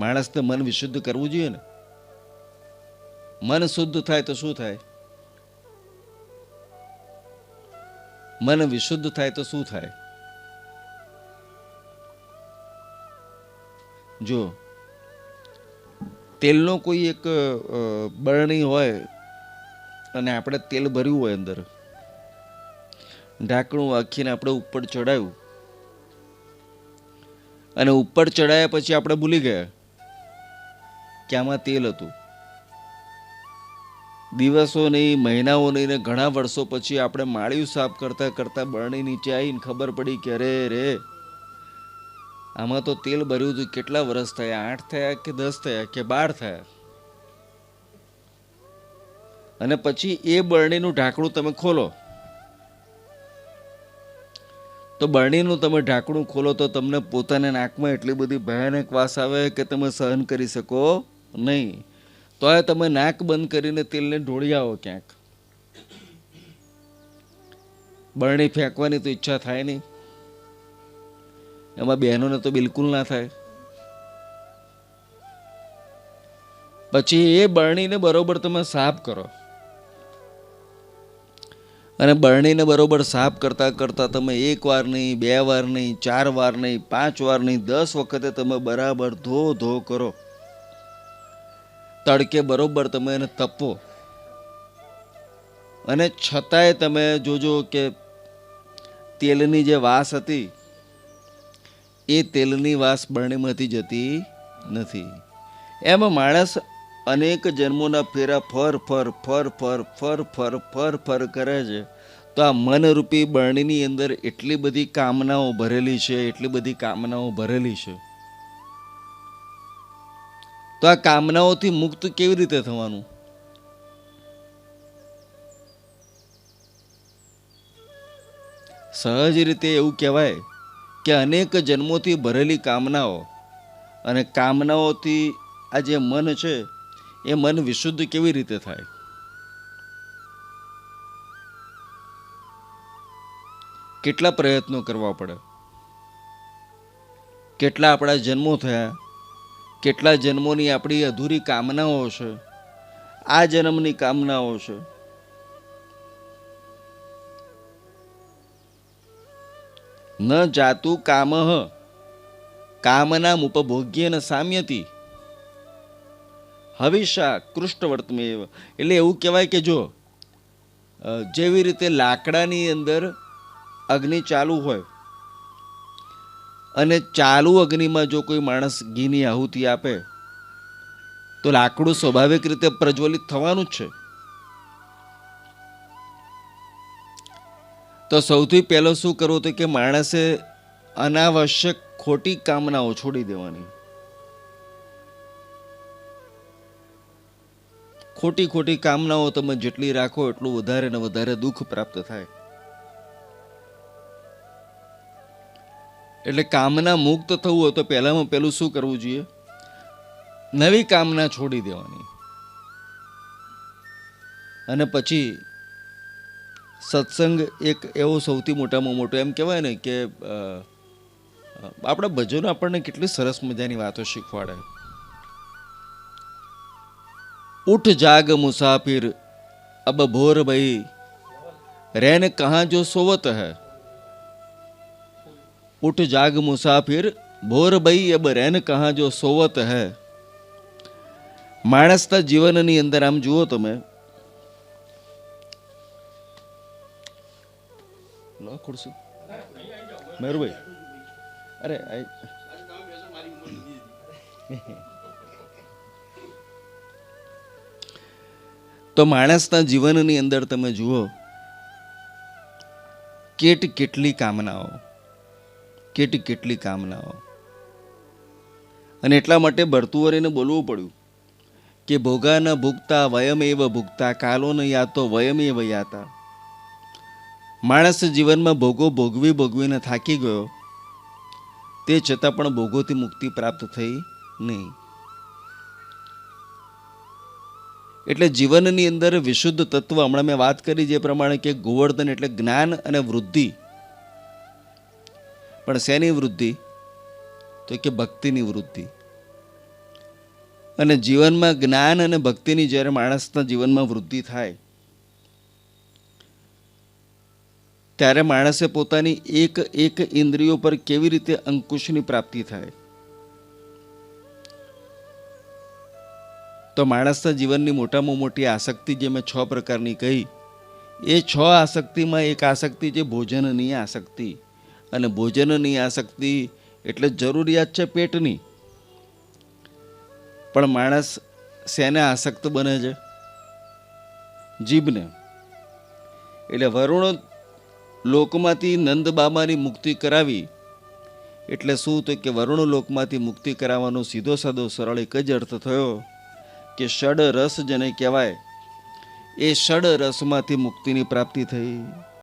માણસને મન વિશુદ્ધ કરવું જોઈએ ને? મન શુદ્ધ થાય તો શું થાય? મન વિશુદ્ધ થાય તો શું થાય? જો, તેલનો કોઈ એક બરણી હોય અને આપણે તેલ ભર્યું હોય અંદર, ઢાંકણું આખીને આપણે ઉપર ચડાવ્યું અને ઉપર ચડાયા પછી આપણે ભૂલી ગયા. કે તેલ હતું? દિવસો નહીં, મહિનાઓ નહીં ને ઘણા વર્ષો પછી આપણે માળિયું સાફ કરતા કરતા બરણી નીચે આવીને ખબર પડી કે અરે રે, આમાં તો તેલ ભર્યું હતું. કેટલા વર્ષ થયા? આઠ થયા કે દસ થયા કે બાર થયા? અને પછી એ બરણીનું ઢાંકણું તમે ખોલો. તો બરણીનું તમે ઢાંકણું ખોલો તો તમને પોતાને નાકમાં એટલી બધી ભયાનક વાસ આવે કે તમે સહન કરી શકો. નહીં. તો એ તમે નાક બંધ કરીને તેલને ઢોળી આવો ક્યાંક. બરણી ફેંકવાની તો ઈચ્છા થાય નહીં. એમાં બહેનોને તો બિલકુલ ના થાય. પછી એ બરણીને બરોબર તમે સાફ કરો. અને બરણીને બરોબર સાફ કરતા કરતા તમે એક વાર નહીં, બે વાર નહીં, ચાર વાર નહીં, પાંચ વાર નહીં, દસ વખતે તમે બરાબર ધો ધો કરો. તડકે બરોબર તમે એને તપો. અને છતાંય તમે જોજો કે તેલની જે વાસ હતી, એ તેલની વાસ બરણીમાંથી જતી નથી. એમાં માણસ અનેક જન્મોના ફેરા ફર ફર ફર ફર ફર ફર ફર ફર કરે છે. તો આ મનરૂપી બરણીની અંદર એટલી બધી કામનાઓ ભરેલી છે, એટલી બધી કામનાઓ ભરેલી છે. તો આ કામનાઓથી મુક્ત કેવી રીતે થવાનું? સહજ રીતે એવું કહેવાય કે અનેક જન્મોથી ભરેલી કામનાઓ અને કામનાઓથી આ જે મન છે, એ મન વિશુદ્ધ કેવી રીતે થાય? કેટલા પ્રયત્નો કરવા પડે? કેટલા આપણા જન્મો થયા? કેટલા જન્મોની આપણી અધૂરી કામનાઓ છે? આ જન્મની કામનાઓ છે. ન જાતું કામ કામનામ ઉપભોગ્યેન સામ્યતી. હવિષા કૃષ્ણવર્તમે એટલે એવું કહેવાય કે જો જેવી રીતે લાકડાની અંદર અગ્નિ ચાલુ હોય અને ચાલુ અગ્નિમાં જો કોઈ માણસ ઘીની આહુતિ આપે, તો લાકડું સ્વાભાવિક રીતે પ્રજ્વલિત થવાનું જ છે. તો સૌથી પહેલો શું કરવું તો કે માણસે અનાવશ્યક ખોટી કામનાઓ છોડી દેવાની. ખોટી ખોટી કામનાઓ તમે જેટલી રાખો એટલું વધારે ને વધારે દુઃખ પ્રાપ્ત થાય. એટલે કામના મુક્ત થવું હોય તો પહેલામાં પહેલું શું કરવું જોઈએ? નવી કામના છોડી દેવાની. અને પછી સત્સંગ એક એવો સૌથી મોટામાં મોટો, એમ કહેવાય ને કે આપણા ભજનો આપણને કેટલી સરસ મજાની વાતો શીખવાડે. ઉઠ જાગ મુસાફિર, અબ ભોર ભઈ રેન કહા જો સોવત હૈ? ઉઠ જાગ મુસાફિર ભોર બઈ અબ રેન કહા જો સોવત હૈ માણસના જીવનની અંદર આમ જુઓ તમે લો ખુરશી મયુરભાઈ અરે તો માણસના જીવનની અંદર તમે જુઓ કેટ કેટલી કામનાઓ કેટ કેટલી કામનાઓ. અને એટલા માટે ભરતુવરીને બોલવું પડ્યું કે ભોગા ન ભૂગતા વયમ એવ ભૂગતા, કાલો ન યાતો વયમ એવ યાતા. માણસ જીવનમાં ભોગો ભોગવી ભોગવીને થાકી ગયો, તે છતાં પણ ભોગોથી મુક્તિ પ્રાપ્ત થઈ નહીં. એટલે જીવનની અંદર વિશુદ્ધ તત્વ, હમણાં મેં વાત કરી જે પ્રમાણે કે ગોવર્ધન એટલે જ્ઞાન અને વૃદ્ધિ. પણ શેની વૃદ્ધિ? તો કે ભક્તિની વૃદ્ધિ. અને જીવનમાં જ્ઞાન અને ભક્તિની જ્યારે માણસના જીવનમાં વૃદ્ધિ થાય, ત્યારે માણસે પોતાની એક એક ઇન્દ્રિયો પર કેવી રીતે અંકુશની પ્રાપ્તિ થાય? તો માણસના જીવનની મોટામાં મોટી આસક્તિ જે મેં છ પ્રકારની કહી, એ છ આસક્તિમાં એક આસક્તિ છે ભોજનની આસક્તિ. અને ભોજનની આસક્તિ એટલે જરૂરિયાત છે પેટની. પણ માણસ શેને આસક્ત બને છે? જીભને. એટલે વરુણ લોકમાંથી નંદ બાબાની મુક્તિ કરાવી. એટલે શું તો કે વરુણ લોકમાંથી મુક્તિ કરાવવાનો સીધો સાદો સરળ એક જ અર્થ થયો કે ષડ રસ જેને કહેવાય, એ ષડ રસમાંથી મુક્તિની પ્રાપ્તિ થઈ.